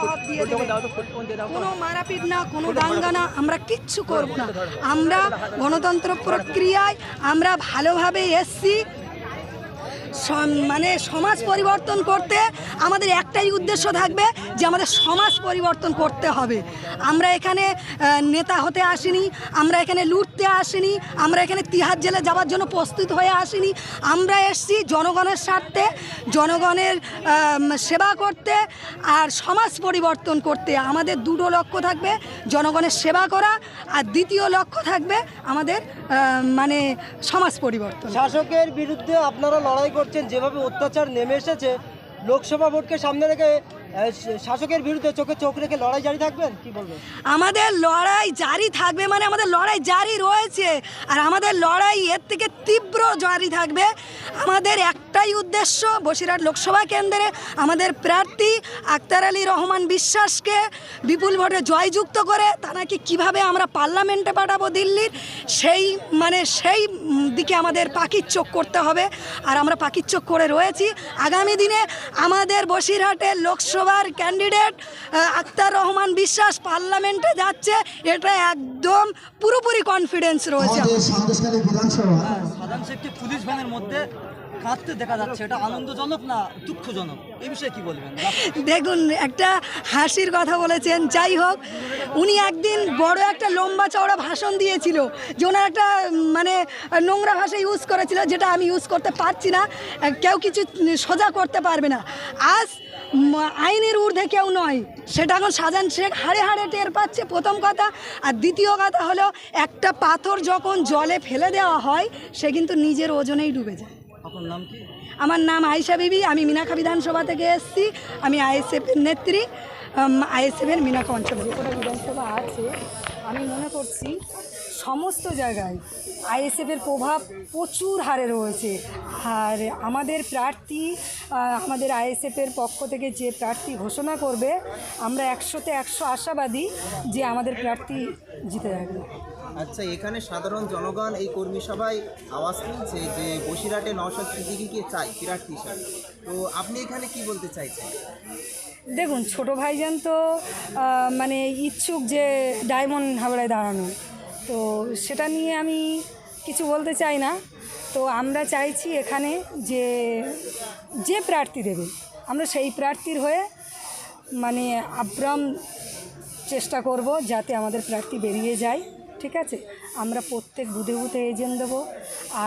জবাব দিয়ে দেবে কোনো মারাপিট না কোনো দাঙ্গা না আমরা কিচ্ছু করব না। আমরা গণতন্ত্র প্রক্রিয়ায় আমরা ভালোভাবে এসছি মানে সমাজ পরিবর্তন করতে আমাদের একটাই উদ্দেশ্য থাকবে যে আমাদের সমাজ পরিবর্তন করতে হবে। আমরা এখানে নেতা হতে আসিনি, আমরা এখানে লুটতে আসিনি, আমরা এখানে তিহার জেলে যাওয়ার জন্য প্রস্তুত হয়ে আসিনি। আমরা এসছি জনগণের স্বার্থে, জনগণের সেবা করতে আর সমাজ পরিবর্তন করতে। আমাদের দুটো লক্ষ্য থাকবে, জনগণের সেবা করা আর দ্বিতীয় লক্ষ্য থাকবে আমাদের মানে সমাজ পরিবর্তন। শাসকের বিরুদ্ধে আপনারা লড়াই করছেন, যেভাবে অত্যাচার নেমে এসেছে, লোকসভা ভোটকে সামনে রেখে শাসকের বিরুদ্ধে চোখে চোখ রেখে লড়াই জারি থাকবেন? কি বলবেন? আমাদের লড়াই জারি থাকবে মানে আমাদের লড়াই জারি রয়েছে। আর আমাদের লড়াই এর থেকে তীব্র জারি থাকবে। আমাদের একটাই উদ্দেশ্য বসিরহাট লোকসভা কেন্দ্রে আমাদের প্রার্থী আক্তার আলী রহমান বিশ্বাসকে বিপুল ভোটে জয়যুক্ত করে তাকে কীভাবে আমরা পার্লামেন্টে পাঠাবো দিল্লির, সেই মানে সেই দিকে আমাদের পাখির চোখ করতে হবে। আর আমরা পাখির চোখ করে রয়েছি। আগামী দিনে আমাদের বসিরহাটের লোকসভার ক্যান্ডিডেট আক্তার রহমান বিশ্বাস পার্লামেন্টে যাচ্ছে। এটা একদম পুরোপুরি কনফিডেন্স রয়েছে। সাধারণ একটি পুলিশ ভ্যানের মধ্যে কাঁদতে দেখা যাচ্ছে, এটা আনন্দজনক না দুঃখজনক? এই বিষয়ে কি বলবেন? দেখুন, একটা হাসির কথা বলেছেন, যাই হোক, উনি একদিন বড় একটা লম্বা চওড়া ভাষণ দিয়েছিল, যে ওনার একটা মানে নোংরা ভাষা ইউজ করেছিল, যেটা আমি ইউজ করতে পারছি না, কেউ কিছু সোজা করতে পারবে না। আজ আইনের ঊর্ধ্বে কেউ নয়। সেটা এখন সাজান শেখ হাড়ে হাড়ে টের পাচ্ছে। প্রথম কথা। আর দ্বিতীয় কথা হলো একটা পাথর যখন জলে ফেলে দেওয়া হয় সে কিন্তু নিজের ওজনেই ডুবে যায়। আপনার নাম কি? আমার নাম আয়েশা বিবি। আমি মিনাখা বিধানসভা থেকে এসেছি। আমি আইএসএফের নেত্রী। আইএসএফের মিনাখা অঞ্চলে বিধানসভা আছে। আমি মনে করছি সমস্ত জায়গায় আইএসএফের প্রভাব প্রচুর হারে রয়েছে। আর আমাদের প্রার্থী আমাদের আইএসএফের পক্ষ থেকে যে প্রার্থী ঘোষণা করবে আমরা একশোতে একশো আশাবাদী যে আমাদের প্রার্থী জিতে যাবে। আচ্ছা এখানে সাধারণ জনগণ এই কর্মী সভায় আওয়াজ তুলছে যে বসিরহাটে নওশাদ সিদ্দিকিকে চাই প্রার্থী হিসাবে। তো আপনি এখানে কি বলতে চাইছেন? দেখুন ছোট ভাইজান তো মানে ইচ্ছুক যে ডায়মন্ড হাবড়ায় দাঁড়ানো। তো সেটা নিয়ে আমি কিছু বলতে চাই না। তো আমরা চাইছি এখানে যে যে প্রার্থী দেবে, আমরা সেই প্রার্থীর হয়ে মানে আব্রাম চেষ্টা করব যাতে আমাদের প্রার্থী বেরিয়ে যায়, ঠিক আছে? আমরা প্রত্যেক বুধে বুধে এজেন্ট দেবো।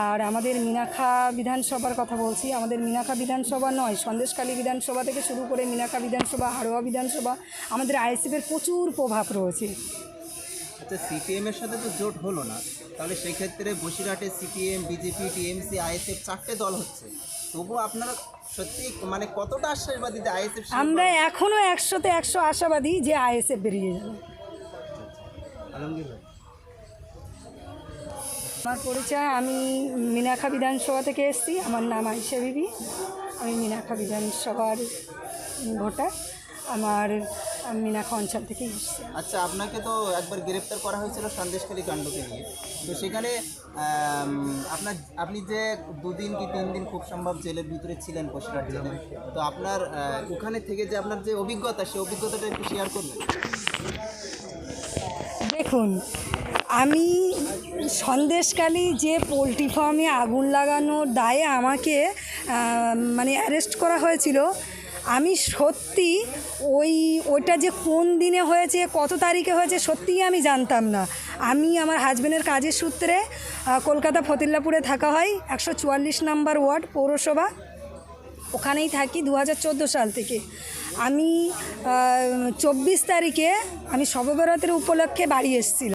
আর আমাদের মিনাখা বিধানসভার কথা বলছি, আমাদের মিনাখা বিধানসভা নয় সন্দেশকালী বিধানসভা থেকে শুরু করে মিনাখা বিধানসভা, হাড়োয়া বিধানসভা, আমাদের আইএসএফের প্রচুর প্রভাব রয়েছে। আচ্ছা সিপিএম এর সাথে তো জোট হলো না। তাহলে সেই ক্ষেত্রে বসিরহাটে সিপিএম বিজেপি টিএমসি আইএসএফ চারটে দল হচ্ছে। তবু আপনারা সত্যি মানে কতটা আশ্বাসবাদী যে আইএসএফ আমরা এখনও একশোতে একশো আশাবাদী যে আইএসএফ বেরিয়ে যাবে। আলমগীর ভাই। আমার পরিচয় আমি মিনাখা বিধানসভা থেকে এসেছি। আমার নাম আইসা বিবি। আমি মিনাখা বিধানসভার ভোটার। আমার আমি মিনাখা অঞ্চল থেকে এসেছি। আচ্ছা আপনাকে তো একবার গ্রেপ্তার করা হয়েছিল সন্দেশখালী কাণ্ডকে নিয়ে। তো সেখানে আপনার আপনি যে দুদিন কি তিন দিন খুব সম্ভব জেলের ভিতরে ছিলেন বসিরহাট জেলে তো আপনার ওখানে থেকে যে আপনার যে অভিজ্ঞতা সেই অভিজ্ঞতাটা একটু শেয়ার করবেন? দেখুন আমি সন্দেশকালী যে পোলট্রি ফার্মে আগুন লাগানোর দায়ে আমাকে মানে অ্যারেস্ট করা হয়েছিল আমি সত্যি ওই, ওইটা যে কোন দিনে হয়েছে, কত তারিখে হয়েছে, সত্যিই আমি জানতাম না। আমি আমার হাজবেন্ডের কাজের সূত্রে কলকাতা ফতিল্লাপুরে থাকা হয়, একশো চুয়াল্লিশ নাম্বার ওয়ার্ড পৌরসভা। ওখানেই থাকি দু হাজার চোদ্দ সাল থেকে। আমি চব্বিশ তারিখে আমি সর্ববরাতের উপলক্ষে বাড়ি এসেছিলাম।